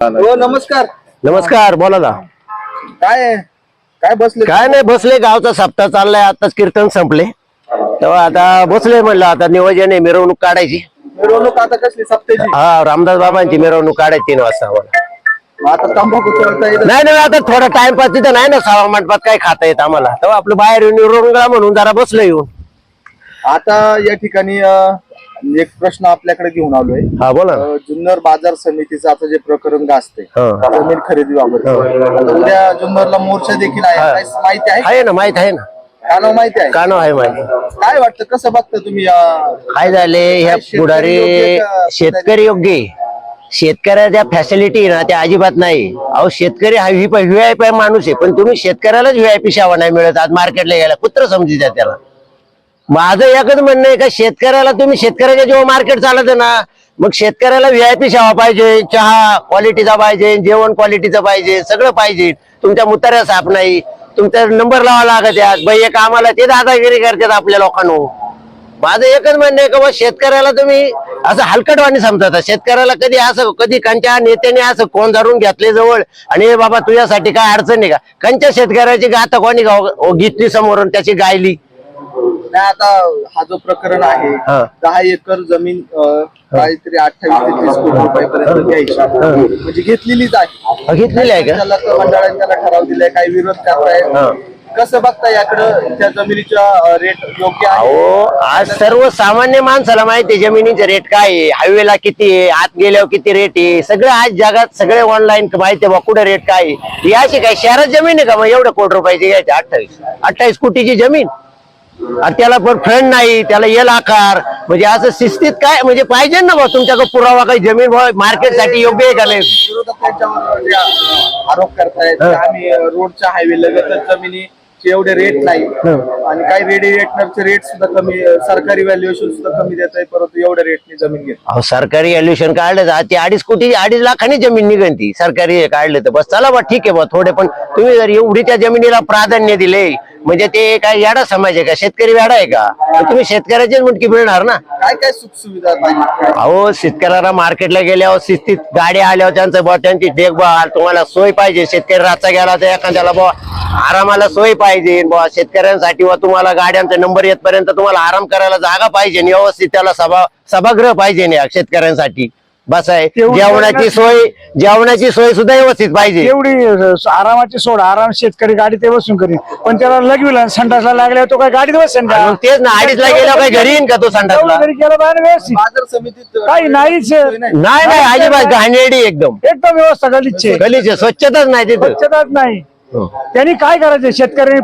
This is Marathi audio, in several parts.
हो नमस्कार. नमस्कार बोला ना. काय आहे? काय बसले? काय नाही बसले. गावचा सप्ताह चाललाय आताच कीर्तन संपले. तेव्हा आता बसले म्हणलं आता नियोजन आहे मिरवणूक काढायची. मिरवणूक आता कसली? सप्तेची. हा रामदास बाबांची मिरवणूक काढायची तीन वाजता आम्हाला. आता तंबाखू चढता येत. नाही नाही आता थोडा टाइमपास तिथं नाही ना सहा मंडपात काय खाता येत आम्हाला. तेव्हा आपलं बाहेर येऊन मिरवणुका म्हणून जरा बसलो येऊन. आता या ठिकाणी अं, एक प्रश्न आपल्याकडे घेऊन आलोय. हा बोला ना. अं, जुन्नर बाजार समितीचं आता जे प्रकरण गाजते हा. जमीन खरेदी बाबत. आता उद्या जुन्नरला मोर्चा देखील आहे. हा. काय माहिती आहे? आहे ना माहीत आहे ना. का नाव माहिती आहे? का नाव आहे माहिती? काय वाटतं कसं बघता तुम्ही काय झाले ह्या शेतकरी पुढारी योग्य का? शेतकरी योग्य आहे. शेतकऱ्याच्या फॅसिलिटी ना त्या अजिबात नाही. अहो शेतकरी हा व्ही आय पी माणूस आहे पण तुम्ही शेतकऱ्यालाच व्ही आय पी शावा नाही मिळत. आज मार्केटला यायला कुत्र समजी द्या त्याला. माझं एकच म्हणणं आहे का शेतकऱ्याला तुम्ही शेतकऱ्याच्या जेव्हा मार्केट चालत ना मग शेतकऱ्याला व्हीआयपी सेवा पाहिजे चहा क्वालिटीचा पाहिजे जेवण क्वालिटीचं पाहिजे सगळं पाहिजे. तुमच्या मुताऱ्या साप नाही. तुमचा नंबर लावा लागत यात बाई एक आम्हाला ते दादागिरी करतात आपल्या लोकांना. माझं एकच म्हणणं आहे का बा शेतकऱ्याला तुम्ही असं हलकटवाणी समजता. शेतकऱ्याला कधी असं कधी कंच्या नेत्याने असं कोण धरून घेतले जवळ आणि हे बाबा तुझ्यासाठी काय अडचण आहे का? कंच्या शेतकऱ्याची गाता कोणी गाव- घेतली समोरून त्याची गायली? नाही आता हा जो प्रकरण आहे हा. दहा एकर जमीन अं, काहीतरी अठ्ठावीस ते तीस कोटी रुपयापर्यंत घ्यायची. म्हणजे घेतलेलीच आहे. घेतलेली आहे का? त्याला तर मंडळाने त्याला ठराव दिलाय काही विरोध करताय. कसं बघता याकडं? त्या जमिनीच्या रेट योग्य आहे? अहो आज सर्वसामान्य माणसाला माहिती आहे जमिनीचे रेट काय आहे? हायवेला किती आहे? आत गेल्यावर किती रेट आहे? सगळं आज जगात सगळे ऑनलाईन माहिती आहे बा कुठे रेट काय आहे? ही अशी काय शहरात जमीन आहे का? मग एवढं कोटी रुपयाची घ्यायची अठ्ठावीस. अठ्ठावीस कोटीची जमीन. आणि त्याला पण फ्रंट नाही त्याला येल आकार. म्हणजे असं शिस्तीत काय म्हणजे पाहिजे ना बा तुमच्याकडे पुरावा काही जमीन मार्केटसाठी योग्य आहे का नाही? विरोधक त्यांच्यावर जे आरोप करतायत की आम्ही रोडच्या हायवे लगतच जमिनीचे एवढे रेट नाही. आणि काही रेडिएटरचे रेट सुद्धा कमी सरकारी व्हॅल्युएशन सुद्धा कमी देत आहे परंतु एवढ्या रेटने जमीन घेत अहो सरकारी व्हॅल्युएशन काढलं जा ते अडीच कोटी अडीच लाखांनी जमीन निघन ती. सरकारी काढलं तर बस. चला बा ठीक आहे बा थोडे पण. तुम्ही जर एवढी त्या जमिनीला प्राधान्य दिले म्हणजे ते काय याडा समाज आहे का? शेतकरी वेडा आहे का? तर तुम्ही शेतकऱ्याचीच मुटकी मिळणार ना? काय काय सुख सुविधा पाहिजे? अहो शेतकऱ्याला मार्केटला गेल्यावर शिस्तीत गाड्या आल्यावर त्यांचं बा त्यांची देखभाल तुम्हाला सोय पाहिजे. शेतकरी रातचा गेला तर एखाद्याला बा आरामाला सोय पाहिजे. बा शेतकऱ्यांसाठी वा तुम्हाला गाड्यांचा नंबर येतपर्यंत तुम्हाला आराम करायला जागा पाहिजे व्यवस्थित त्याला सभा सभागृह पाहिजे ना शेतकऱ्यांसाठी. बस आहे. तेवढं जेवणाची सोय जेवणाची सोय सुद्धा व्यवस्थित पाहिजे. एवढी आरामाची सोड आराम शेतकरी गाडी ते बसून करीन. पण त्याला लगविला संडासला लागल्यावर तो काय गाडीत बसेन का? मग तेच ना अडीचला गेल्यावर काय घरी येईन का तो संडासला? तेवढं तरी केलं पाहिजे व्यवस्थित. बाजार समितीत अं, काही नाहीच. नाही. नाही नाही अजिबात घाणेरडी एकदम. एकदम व्यवस्था गलीचे गलीचे स्वच्छताच नाही तिथं. स्वच्छताच नाही. त्यांनी काय करायचं? शेतकरी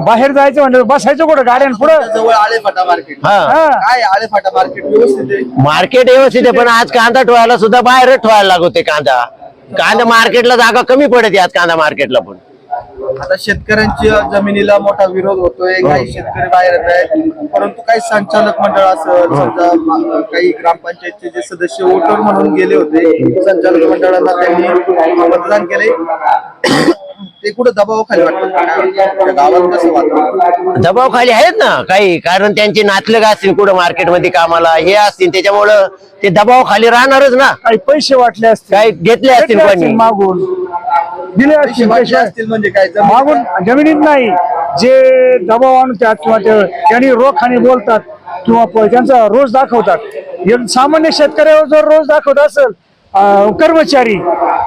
बाहेर जायचं म्हणजे बसायचं कुठं? गाड्यान पुढं? जवळ आळेफाटा मार्केट. हा. हा. काय आळेफाटा मार्केट? व्यवस्थित आहे. मार्केट व्यवस्थित आहे पण आज कांदा ठेवायला सुद्धा बाहेर ठेवायला लागते कांदा. कांदा मार्केटला जागा कमी पडते आज कांदा मार्केटला पण. आता शेतकऱ्यांच्या जमिनीला मोठा विरोध होतोय काही शेतकरी बाहेर येत आहेत. परंतु काही संचालक मंडळ समजा मा- काही ग्रामपंचायतचे जे सदस्य वोटर म्हणून गेले होते संचालक मंडळाला त्यांनी मतदान केले ते कुठं दबावाखाली वाटतं? गावात कसं वाटतं दबाव खाली आहेत ना काही. कारण त्यांचे नातलग असतील कुठं मार्केटमध्ये कामाला हे असतील. त्याच्यामुळं ते दबाव खाली राहणारच ना. काही पैसे वाटले असते काही घेतले असतील कोणी. मागून. दिले पैसे असतील पैसे. असतील म्हणजे काय? जमीन मागून जमिनीत नाही. जे दबाव आणतात किंवा त्यांनी रोखाने बोलतात किंवा त्यांचा रोज दाखवतात. सामान्य शेतकऱ्यावर जर रोज दाखवत असेल कर्मचारी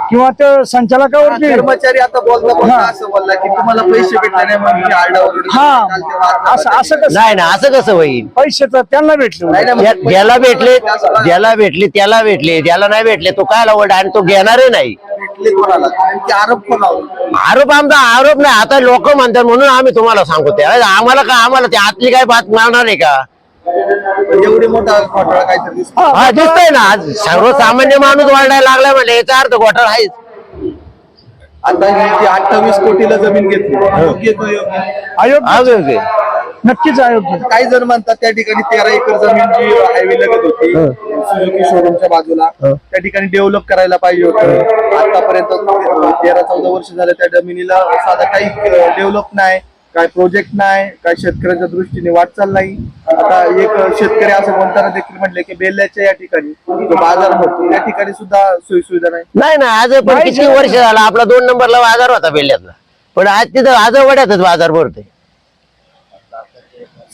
किंवा ते संचालकावरती कर्मचारी आता बोलता बोलता हा. असं बोलला की तुम्हाला पैसे भेटले नाही म्हणून मी आरडाओरडी केली. हा. काल ते वाद झाला. असं असं कसं? नाही ना असं कसं होईल? पैसे तर त्यांना भेटले नाही ना, मग ज्या- पैसे ज्याला भेटले भेटले ज्याला भेटले त्याला भेटले ज्याला नाही भेटले तो काय आवड आणि तो घेणारही नाही. भेटले कोणाला? आरोप आमचा आरोप नाही. आता लोक म्हणतात म्हणून आम्ही तुम्हाला सांगतो ते आम्हाला का आम्हाला ते आतली काय बात मारणार आहे का? एवढी मोठा घोटाळा काहीतरी दिसतो हा दिसतंय ना. आज सर्वसामान्य माणूस वाढायला लागला म्हणजे याचा अर्थ घोटाळा आहेच. आता ही जी अठ्ठावीस कोटीला जमीन घेतली योग्य तो योग्य अयोग्य. अयोग्य. नक्कीच अयोग्य काही जण म्हणतात त्या ठिकाणी तेरा एकर जमीन जी हायवे लगत होती सुझुकी शोरूमच्या बाजूला त्या ठिकाणी डेव्हलप करायला पाहिजे होतं. आतापर्यंत तेरा चौदा वर्ष झाले त्या जमिनीला साधा काही डेव्हलप नाही काय प्रोजेक्ट नाही काय शेतकऱ्याच्या दृष्टीने वाटचाल नाही. आता एक शेतकरी असं बोलताना देखील म्हणले की बेल्ल्याच्या या ठिकाणी जो बाजार भरतो त्या ठिकाणी सुद्धा सोयी सुविधा नाही नाही ना आज पण किती वर्ष झालं आपला दोन नंबरला बाजार होता बेल्ल्यातला. पण आज तिथं आज वड्यातच बाजार भरतोय.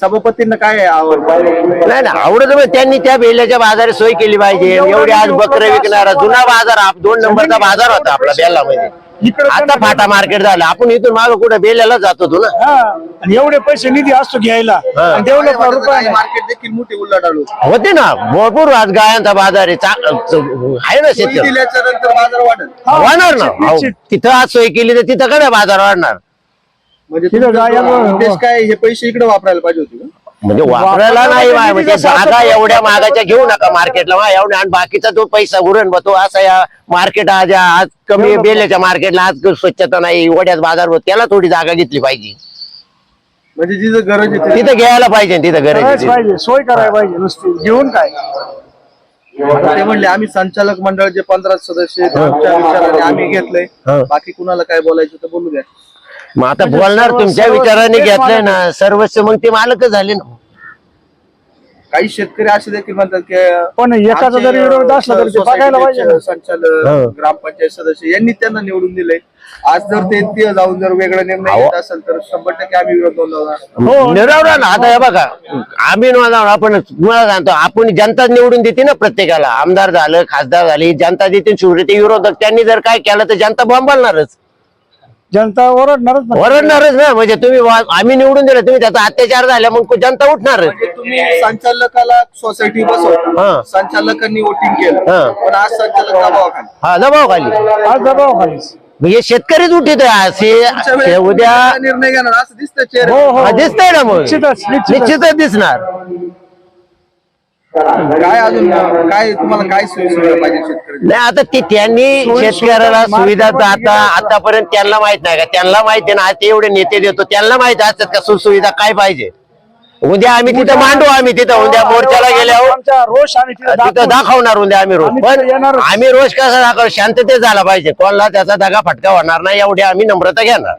सभापतींना काय नाही ना आवडत मग त्यांनी त्या बेल्याच्या बाजारात सोय केली पाहिजे. एवढे आज बकरे विकणारा जुना बाजार आप- दोन नंबरचा बाजार होता आपला बेल्लामध्ये. इकडे आता फाटा मार्केट झालं. आपण इथून माग कुठे बेल्याला जात होतो ना. हा आणि एवढे पैसे निधी असतो घ्यायला. आणि रुपये. मार्केट देखील मोठी उल्लाटाळू होते. ना. भरपूर आज गायांचा बाजार आहे. चा- आहे ना शेतकरी दिल्याच्या नंतर बाजार हा, ना. अहो, निश्चित. तिथं आज सोय केली तर तिथं काय बाजार वाढणार? म्हणजे तिथं तुमचा उद्देश काय हे पैसे इकडे वापरायला पाहिजे होते का? म्हणजे वापरायला नाही म्हणजे जागा एवढ्या मागाच्या घेऊ नका मार्केटला मा एवढ्या आणि बाकीचा जो पैसा उरण बा तो असा या मार्केट आज आज कमी बेल्याच्या मार्केटला आज स्वच्छता नाही वड्यात बाजार भरतो, त्याला थोडी जागा घेतली पाहिजे. म्हणजे जिथं गरज आहे तिथं- तिथं घ्यायला पाहिजे तिथं गरज करायच. पाहिजे सोय करायला पाहिजे नुसती. घेऊन काय? ते म्हणले आम्ही संचालक मंडळ जे पंधरा सदस्य आहेत, आमच्या विचाराने आम्ही घेतलंय. हा. बाकी कुणाला काय बोलायचं तर बोलू द्या. मग आता म्हणजे बोलणार सर्व- तुमच्या सर्व विचाराने तेच घेतलंय ना सर्वस्व मग ते मालकच झाले ना काही शेतकरी असे देखील म्हणतात की पण एकाचा आमचे, जरी विरोध असला तरी ते बघायला पाहिजे ना. संचालक हो. ग्रामपंचायत सदस्य यांनी त्यांना निवडून दिलंय आज जर ते जाऊन जर वेगळा निर्णय. घेत असेल तर शंभर टक्के आम्ही विरोध नोंदवणार हो. ना आता हे बघा आम्ही नोंदवणार आपण तुम्हाला सांगतो आपण जनता निवडून देते ना प्रत्येकाला आमदार झालं खासदार झाले जनता देते शेवटी ते विरोधक त्यांनी जर काय केलं तर जनता बोंबालणारच जनता ओरडणारच ना ओरडणारच ना म्हणजे तुम्ही वा- आम्ही निवडून दिलं तुम्ही त्याचा अत्याचार झाला मग जनता उठणारच म्हणजे तुम्ही संचालकाला सोसायटी बसवता हा. संचालकांनी वोटिंग केलं. हा. पण आज संचालक दबावाखाली. हा दबाव खाली आज दबाव खालीच म्हणजे शेतकरीच उठित आहे. असे वेळेस उद्या काय निर्णय घेणार असं दिसतं चेहरे हो हो हा, दिसतंय ना मग. निश्चितच, निश्चितच. निश्चितच दिसणार. काय अजून काय तुम्हाला काय सोयी सुविधा पाहिजे शेतकरी नाही आता ते त्यांनी शेतकऱ्याला सुविधा तर आता आतापर्यंत त्यांना माहीत नाही का? त्यांना माहिती ना आज ते एवढे नेते देतो त्यांना माहीत असतात का सुविधा काय पाहिजे? उद्या आम्ही तिथं मांडू आम्ही तिथं उद्या मोर्चाला गेल्यावर आमचा रोष आम्ही तिथे तिथं दाखवू. दाखवणार उद्या आम्ही रोज आम्ही पण येणारच. आम्ही रोज कसा दाखव शांततेत झाला पाहिजे. कोणाला त्याचा दगा फटका होणार नाही एवढी आम्ही नम्रता घेणार.